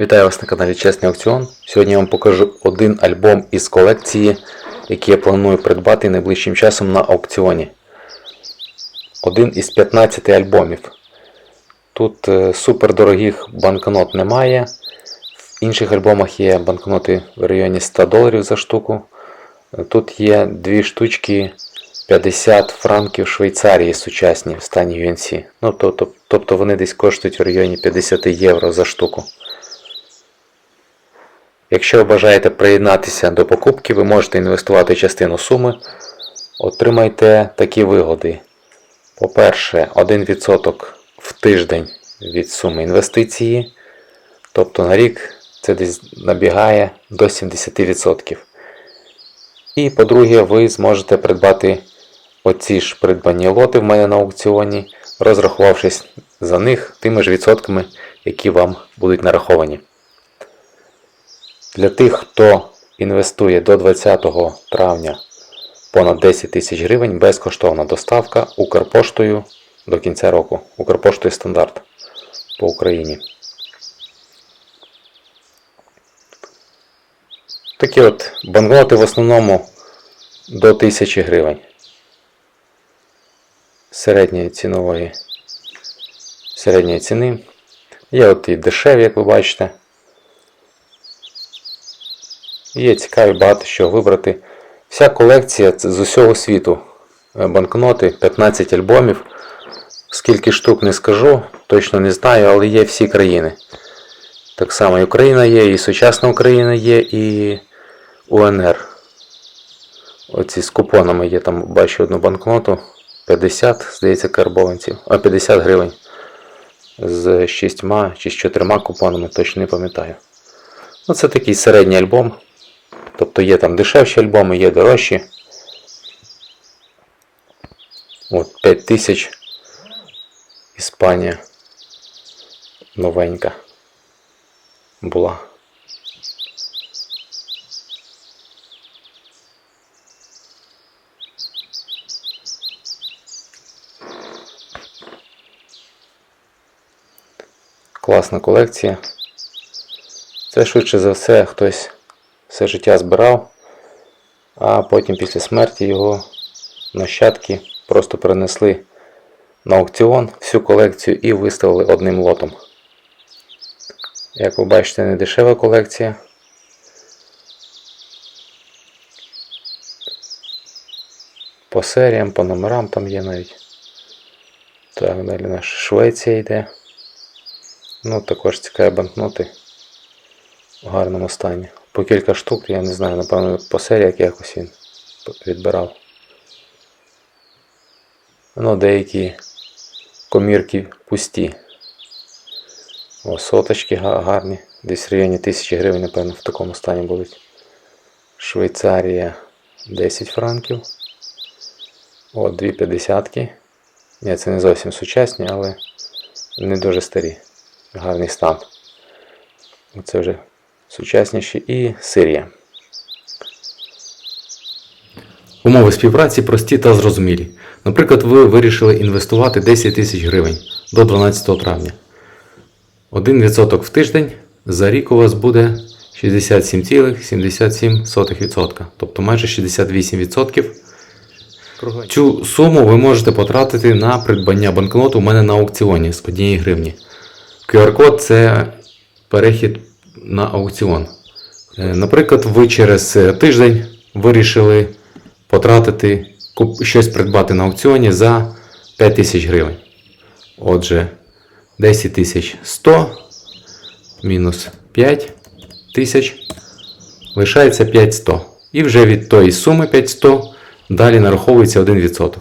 Вітаю вас на каналі Чесний Аукціон. Сьогодні я вам покажу один альбом із колекції, який я планую придбати найближчим часом на аукціоні. Один із 15 альбомів. Тут е, супердорогих банкнот немає. В інших альбомах є банкноти в районі 100 доларів за штуку. Тут є дві штучки 50 франків Швейцарії сучасні в стані UNC. Ну, тобто вони десь коштують в районі 50 євро за штуку. Якщо ви бажаєте приєднатися до покупки, ви можете інвестувати частину суми. Отримайте такі вигоди. По-перше, 1% в тиждень від суми інвестиції. Тобто на рік це десь набігає до 70%. І по-друге, ви зможете придбати оці ж придбані лоти в мене на аукціоні, розрахувавшись за них тими ж відсотками, які вам будуть нараховані. Для тих, хто інвестує до 20 травня понад 10 тисяч гривень, безкоштовна доставка Укрпоштою до кінця року. Укрпоштою стандарт по Україні. Такі от банкноти в основному до 1000 гривень. Середньої цінової середньої ціни. Є от і дешеві, як ви бачите. Є цікаві багато що вибрати. Вся колекція з усього світу. Е, Банкноти, 15 альбомів. Скільки штук не скажу, точно не знаю, але є всі країни. Так само і Україна є, і сучасна Україна є, і УНР. Оці з купонами є там, бачу одну банкноту. 50, здається, карбованців, а 50 гривень. З 6 чи з 4 купонами, точно не пам'ятаю. Ну, це такий середній альбом. Тобто є там дешевші альбоми, є дорожчі. От 5000. Іспанія. Новенька. Була. Класна колекція. Це швидше за все хтось все життя збирав, а потім після смерті його нащадки просто перенесли на аукціон всю колекцію і виставили одним лотом. Як ви бачите, не дешева колекція. По серіям, по номерам там є навіть. Так, далі наша Швеція йде. Ну, також цікаві банкноти в гарному стані. По кілька штук, я не знаю, напевно, по серіях якось він відбирав. Ну, деякі комірки пусті. О, соточки гарні. Десь в районі 1000 гривень, напевно, в такому стані будуть. Швейцарія 10 франків. О, дві п'ятдесятки. Ні, це не зовсім сучасні, але не дуже старі. Гарний стан. Оце вже сучасніші і Сирія. Умови співпраці прості та зрозумілі. Наприклад, ви вирішили інвестувати 10 тисяч гривень до 12 травня. 1% в тиждень за рік у вас буде 67,77%, тобто майже 68%. Цю суму ви можете потратити на придбання банкноту у мене на аукціоні з 1 гривні. QR-код це перехід на аукціон. Е, Наприклад, ви через е, тиждень вирішили потратити, щось придбати на аукціоні за 5 тисяч гривень. Отже, 10 тисяч 100 мінус 5 тисяч лишається 5100. І вже від тої суми 5100 далі нараховується 1%.